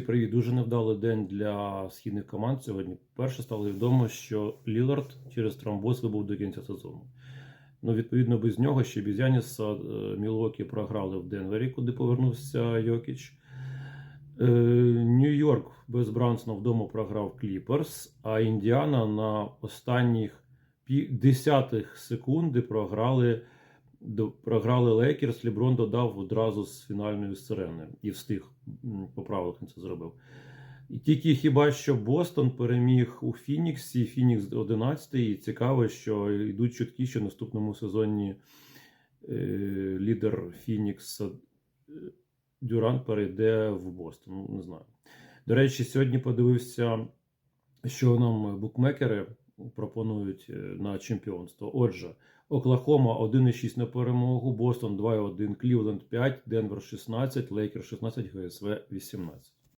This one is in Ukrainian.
Привіт, дуже невдалий день для східних команд сьогодні. Перше стало відомо, що Лілард через тромбоз вибув до кінця сезону. Ну, відповідно, без нього ще без Яніса е, Мілокі програли в Денвері, куди повернувся Йокіч. Е, Нью-Йорк без Брансона вдома програв Кліперс, а Індіана на останніх десятих секунди програли, програли Лейкерс. Ліброн додав одразу з фінальної сирени і встиг по правилах він це зробив. І тільки хіба що Бостон переміг у Фініксі, Фінікс 11 і цікаво, що йдуть чутки, що в наступному сезоні е, лідер Фінікса е, Дюран перейде в Бостон. Ну, Не знаю. До речі, сьогодні подивився, що нам букмекери пропонують е, на чемпіонство. Отже, Оклахома 1,6 на перемогу, Бостон 2,1, Клівленд 5, Денвер 16, Лейкер 16, ГСВ 18.